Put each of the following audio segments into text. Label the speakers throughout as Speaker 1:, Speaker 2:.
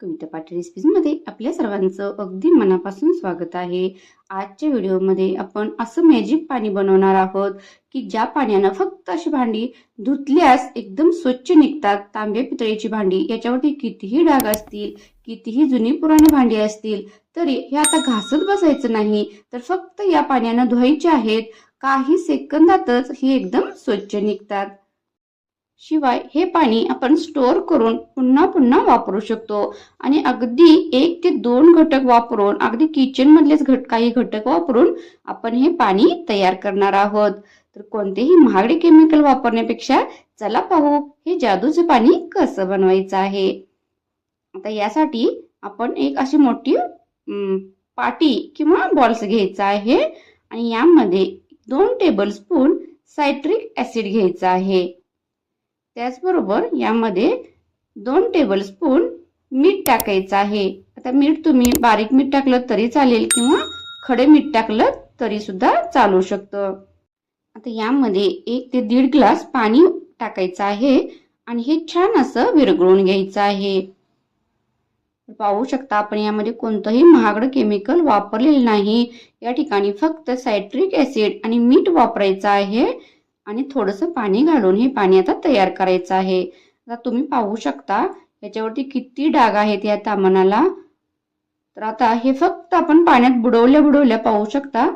Speaker 1: कविता पाटील रेसिपीजमध्ये आपल्या सर्वांचं अगदी मनापासून स्वागत आहे. आजच्या व्हिडिओमध्ये आपण असं मॅजिक पाणी बनवणार आहोत की ज्या पाण्यानं फक्त अशी भांडी धुतल्यास एकदम स्वच्छ निघतात. तांब्या पितळीची भांडी याच्यावरती कितीही डाग असतील कितीही जुनी पुराणी भांडी असतील तरी हे आता घासत बसायचं नाही. तर फक्त या पाण्यानं धुवायचे आहेत. काही सेकंदातच हे एकदम स्वच्छ निघतात. शिवाय हे पाणी आपण स्टोअर करून पुन्हा पुन्हा वापरू शकतो. आणि अगदी एक ते दोन घटक वापरून अगदी किचन मधलेच घट काही घटक वापरून आपण हे पाणी तयार करणार आहोत. तर कोणतेही महागडे केमिकल वापरण्यापेक्षा चला पाहू हे जादूचं पाणी कसं बनवायचं आहे. आता यासाठी आपण एक अशी मोठी पाटी किंवा बॉल्स घ्यायचा आहे. आणि यामध्ये दोन टेबल स्पून सायट्रिक ऍसिड घ्यायचा आहे. त्याचबरोबर यामध्ये दोन टेबल स्पून मीठ टाकायचं आहे. आता मीठ तुम्ही बारीक मीठ टाकलं तरी चालेल किंवा खडे मीठ टाकलं तरी सुद्धा चालू शकतं. आता यामध्ये एक ते दीड ग्लास पाणी टाकायचं आहे आणि हे छान असं विरघळून घ्यायचं आहे. पाहू शकता आपण यामध्ये कोणतंही महागडं केमिकल वापरलेलं नाही. या ठिकाणी फक्त सायट्रिक ऍसिड आणि मीठ वापरायचं आहे. आणि थोडंसं पाणी घालून हे पाणी आता तयार करायचं आहे. आता तुम्ही पाहू शकता याच्यावरती किती डाग आहेत या तामणाला तर आता हे फक्त आपण पाण्यात बुडवल्या बुडवल्या पाहू शकता.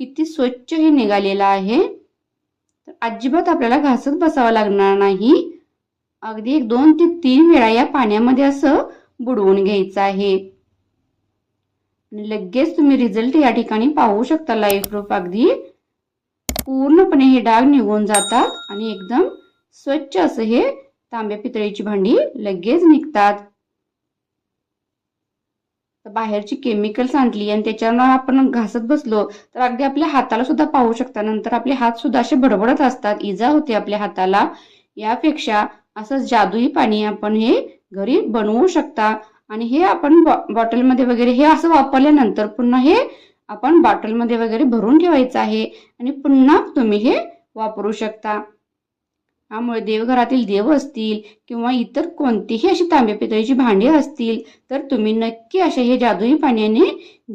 Speaker 1: किती स्वच्छ हे निघालेलं आहे. तर अजिबात आपल्याला घासत बसावं लागणार नाही. अगदी एक दोन ते तीन वेळा या पाण्यामध्ये असं बुडवून घ्यायचं आहे. आणि लगेच तुम्ही रिझल्ट या ठिकाणी पाहू शकता लाईव्ह प्रूफ अगदी. पूर्णपणे हे डाग निघून जातात आणि एकदम स्वच्छ असं हे तांब्या पितळीची भांडी लगेच निघतात. बाहेरची केमिकल्स आणली आणि त्याच्यावर आपण घासत बसलो तर अगदी आपल्या हाताला सुद्धा पाहू शकता. नंतर आपले हात सुद्धा असे भडबडत असतात. इजा होते आपल्या हाताला. यापेक्षा असं जादुई पाणी आपण हे घरी बनवू शकता. आणि हे आपण बॉटलमध्ये वगैरे हे असं वापरल्यानंतर पुन्हा हे आपण बॉटलमध्ये वगैरे भरून ठेवायचं आहे आणि पुन्हा तुम्ही हे वापरू शकता. त्यामुळे देवघरातील देव असतील किंवा इतर कोणतीही अशी तांब्या पितळीची भांडी असतील तर तुम्ही नक्की असे हे जादुई पाण्याने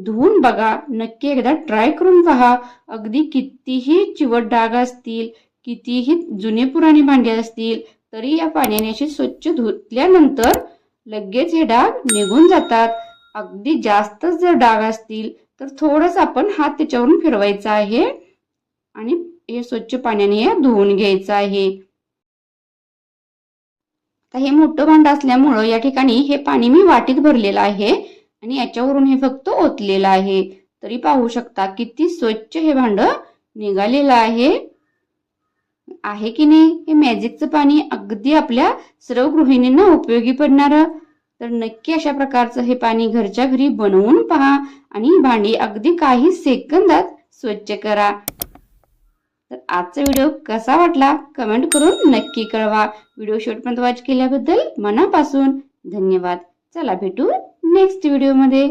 Speaker 1: धुवून बघा. नक्की एकदा ट्राय करून पहा. अगदी कितीही चिवट डाग असतील कितीही जुने पुराणी भांडी असतील तरी या पाण्याने अशी स्वच्छ धुतल्यानंतर लगेच हे डाग निघून जातात. अगदी जास्तच जर डाग असतील तर थोडस आपण हात त्याच्यावरून फिरवायचा आहे. आणि हे स्वच्छ पाण्याने हे धुवून घ्यायचं आहे. आता हे मोठं भांड असल्यामुळं या ठिकाणी हे पाणी मी वाटीत भरलेलं आहे. आणि याच्यावरून हे फक्त ओतलेलं आहे. तरी पाहू शकता किती स्वच्छ हे भांड निघालेलं आहे. आहे की नाही? हे मॅजिकचं पाणी अगदी आपल्या सर्व गृहिणींना उपयोगी पडणार. तर नक्की अशा प्रकारचं हे पाणी घरच्या घरी बनवून पहा आणि भांडी अगदी काही सेकंदात स्वच्छ करा. तर आजचा व्हिडिओ कसा वाटला कमेंट करून नक्की कळवा. व्हिडिओ शेवटपर्यंत वॉच केल्याबद्दल मनापासून धन्यवाद. चला भेटू नेक्स्ट व्हिडिओमध्ये